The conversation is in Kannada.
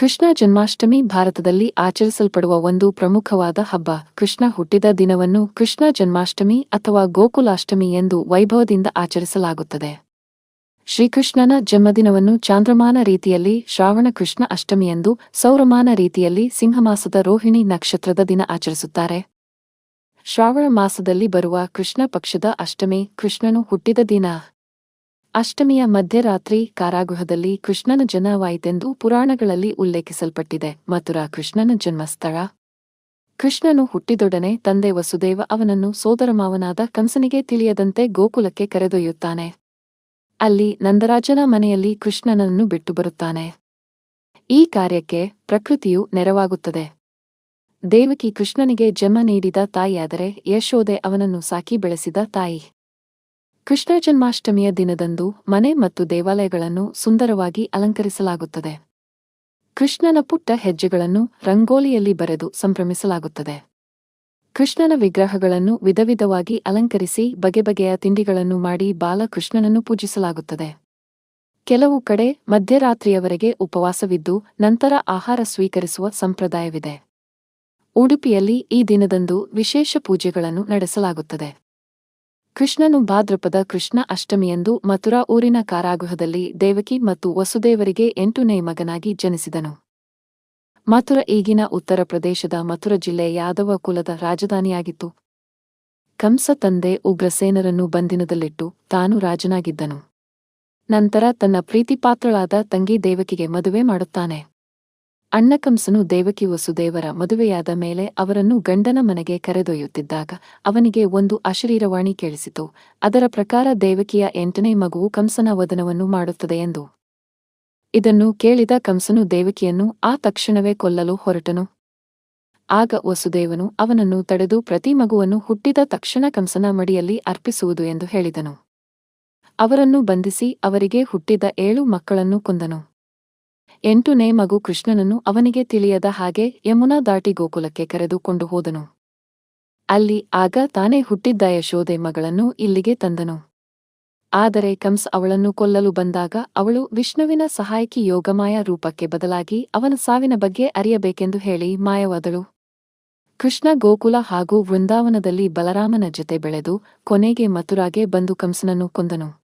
ಕೃಷ್ಣ ಜನ್ಮಾಷ್ಟಮಿ ಭಾರತದಲ್ಲಿ ಆಚರಿಸಲ್ಪಡುವ ಒಂದು ಪ್ರಮುಖವಾದ ಹಬ್ಬ. ಕೃಷ್ಣ ಹುಟ್ಟಿದ ದಿನವನ್ನು ಕೃಷ್ಣ ಜನ್ಮಾಷ್ಟಮಿ ಅಥವಾ ಗೋಕುಲಾಷ್ಟಮಿ ಎಂದು ವೈಭವದಿಂದ ಆಚರಿಸಲಾಗುತ್ತದೆ. ಶ್ರೀಕೃಷ್ಣನ ಜನ್ಮದಿನವನ್ನು ಚಾಂದ್ರಮಾನ ರೀತಿಯಲ್ಲಿ ಶ್ರಾವಣ ಕೃಷ್ಣ ಅಷ್ಟಮಿಯೆಂದು ಸೌರಮಾನ ರೀತಿಯಲ್ಲಿ ಸಿಂಹಮಾಸದ ರೋಹಿಣಿ ನಕ್ಷತ್ರದ ದಿನ ಆಚರಿಸುತ್ತಾರೆ. ಶ್ರಾವಣ ಮಾಸದಲ್ಲಿ ಬರುವ ಕೃಷ್ಣ ಪಕ್ಷದ ಅಷ್ಟಮಿ ಕೃಷ್ಣನು ಹುಟ್ಟಿದ ದಿನ. ಅಷ್ಟಮಿಯ ಮಧ್ಯರಾತ್ರಿ ಕಾರಾಗೃಹದಲ್ಲಿ ಕೃಷ್ಣನ ಜನವಾಯಿತೆಂದು ಪುರಾಣಗಳಲ್ಲಿ ಉಲ್ಲೇಖಿಸಲ್ಪಟ್ಟಿದೆ. ಮಥುರಾ ಕೃಷ್ಣನ ಜನ್ಮಸ್ಥಳ. ಕೃಷ್ಣನು ಹುಟ್ಟಿದೊಡನೆ ತಂದೆ ವಸುದೇವ ಅವನನ್ನು ಸೋದರಮಾವನಾದ ಕಂಸನಿಗೆ ತಿಳಿಯದಂತೆ ಗೋಕುಲಕ್ಕೆ ಕರೆದೊಯ್ಯುತ್ತಾನೆ. ಅಲ್ಲಿ ನಂದರಾಜನ ಮನೆಯಲ್ಲಿ ಕೃಷ್ಣನನ್ನು ಬಿಟ್ಟು ಬರುತ್ತಾನೆ. ಈ ಕಾರ್ಯಕ್ಕೆ ಪ್ರಕೃತಿಯು ನೆರವಾಗುತ್ತದೆ. ದೇವಕಿ ಕೃಷ್ಣನಿಗೆ ಜನ್ಮ ನೀಡಿದ ತಾಯಿಯಾದರೆ ಯಶೋದೆ ಅವನನ್ನು ಸಾಕಿ ಬೆಳೆಸಿದ ತಾಯಿ. ಕೃಷ್ಣ ಜನ್ಮಾಷ್ಟಮಿಯ ದಿನದಂದು ಮನೆ ಮತ್ತು ದೇವಾಲಯಗಳನ್ನು ಸುಂದರವಾಗಿ ಅಲಂಕರಿಸಲಾಗುತ್ತದೆ. ಕೃಷ್ಣನ ಪುಟ್ಟ ಹೆಜ್ಜೆಗಳನ್ನು ರಂಗೋಲಿಯಲ್ಲಿ ಬರೆದು ಸಂಭ್ರಮಿಸಲಾಗುತ್ತದೆ. ಕೃಷ್ಣನ ವಿಗ್ರಹಗಳನ್ನು ವಿಧವಿಧವಾಗಿ ಅಲಂಕರಿಸಿ ಬಗೆ ಬಗೆಯ ತಿಂಡಿಗಳನ್ನು ಮಾಡಿ ಬಾಲಕೃಷ್ಣನನ್ನು ಪೂಜಿಸಲಾಗುತ್ತದೆ. ಕೆಲವು ಕಡೆ ಮಧ್ಯರಾತ್ರಿಯವರೆಗೆ ಉಪವಾಸವಿದ್ದು ನಂತರ ಆಹಾರ ಸ್ವೀಕರಿಸುವ ಸಂಪ್ರದಾಯವಿದೆ. ಉಡುಪಿಯಲ್ಲಿ ಈ ದಿನದಂದು ವಿಶೇಷ ಪೂಜೆಗಳನ್ನು ನಡೆಸಲಾಗುತ್ತದೆ. ಕೃಷ್ಣನು ಭಾದ್ರಪದ ಕೃಷ್ಣ ಅಷ್ಟಮಿಯಂದು ಮಥುರಾ ಊರಿನ ಕಾರಾಗೃಹದಲ್ಲಿ ದೇವಕಿ ಮತ್ತು ವಸುದೇವರಿಗೆ ಎಂಟನೇ ಮಗನಾಗಿ ಜನಿಸಿದನು. ಮಥುರ ಈಗಿನ ಉತ್ತರ ಪ್ರದೇಶದ ಮಥುರ ಜಿಲ್ಲೆ ಯಾದವ ಕುಲದ ರಾಜಧಾನಿಯಾಗಿತ್ತು. ಕಂಸ ತಂದೆ ಉಗ್ರಸೇನರನ್ನು ಬಂಧಿನದಲ್ಲಿಟ್ಟು ತಾನು ರಾಜನಾಗಿದ್ದನು. ನಂತರ ತನ್ನ ಪ್ರೀತಿಪಾತ್ರಳಾದ ತಂಗಿ ದೇವಕಿಗೆ ಮದುವೆ ಮಾಡುತ್ತಾನೆ. ಅಣ್ಣಕಂಸನು ದೇವಕಿ ವಸುದೇವರ ಮದುವೆಯಾದ ಮೇಲೆ ಅವರನ್ನು ಗಂಡನ ಮನೆಗೆ ಕರೆದೊಯ್ಯುತ್ತಿದ್ದಾಗ ಅವನಿಗೆ ಒಂದು ಅಶರೀರವಾಣಿ ಕೇಳಿಸಿತು. ಅದರ ಪ್ರಕಾರ ದೇವಕಿಯ ಎಂಟನೇ ಮಗುವು ಕಂಸನ ವದನವನ್ನು ಮಾಡುತ್ತದೆ ಎಂದು. ಇದನ್ನು ಕೇಳಿದ ಕಂಸನು ದೇವಕಿಯನ್ನು ಆ ತಕ್ಷಣವೇ ಕೊಲ್ಲಲು ಹೊರಟನು. ಆಗ ವಸುದೇವನು ಅವನನ್ನು ತಡೆದು ಪ್ರತಿ ಮಗುವನ್ನು ಹುಟ್ಟಿದ ತಕ್ಷಣ ಕಂಸನ ಮಡಿಯಲ್ಲಿ ಅರ್ಪಿಸುವುದು ಎಂದು ಹೇಳಿದನು. ಅವರನ್ನು ಬಂಧಿಸಿ ಅವರಿಗೆ ಹುಟ್ಟಿದ ಏಳು ಮಕ್ಕಳನ್ನು ಕೊಂದನು. ಎಂಟನೇ ಮಗು ಕೃಷ್ಣನನ್ನು ಅವನಿಗೆ ತಿಳಿಯದ ಹಾಗೆ ಯಮುನಾ ದಾಟಿ ಗೋಕುಲಕ್ಕೆ ಕರೆದುಕೊಂಡು ಹೋದನು. ಅಲ್ಲಿ ಆಗ ತಾನೇ ಹುಟ್ಟಿದ್ದ ಯಶೋದೆ ಮಗಳನ್ನು ಇಲ್ಲಿಗೆ ತಂದನು. ಆದರೆ ಕಂಸ್ ಅವಳನ್ನು ಕೊಲ್ಲಲು ಬಂದಾಗ ಅವಳು ವಿಷ್ಣುವಿನ ಸಹಾಯಕಿ ಯೋಗಮಾಯ ರೂಪಕ್ಕೆ ಬದಲಾಗಿ ಅವನ ಸಾವಿನ ಬಗ್ಗೆ ಅರಿಯಬೇಕೆಂದು ಹೇಳಿ ಮಾಯವಾದಳು. ಕೃಷ್ಣ ಗೋಕುಲ ಹಾಗೂ ವೃಂದಾವನದಲ್ಲಿ ಬಲರಾಮನ ಜತೆ ಬೆಳೆದು ಕೊನೆಗೆ ಮಥುರಾಗೆ ಬಂದು ಕಂಸನನ್ನು ಕೊಂದನು.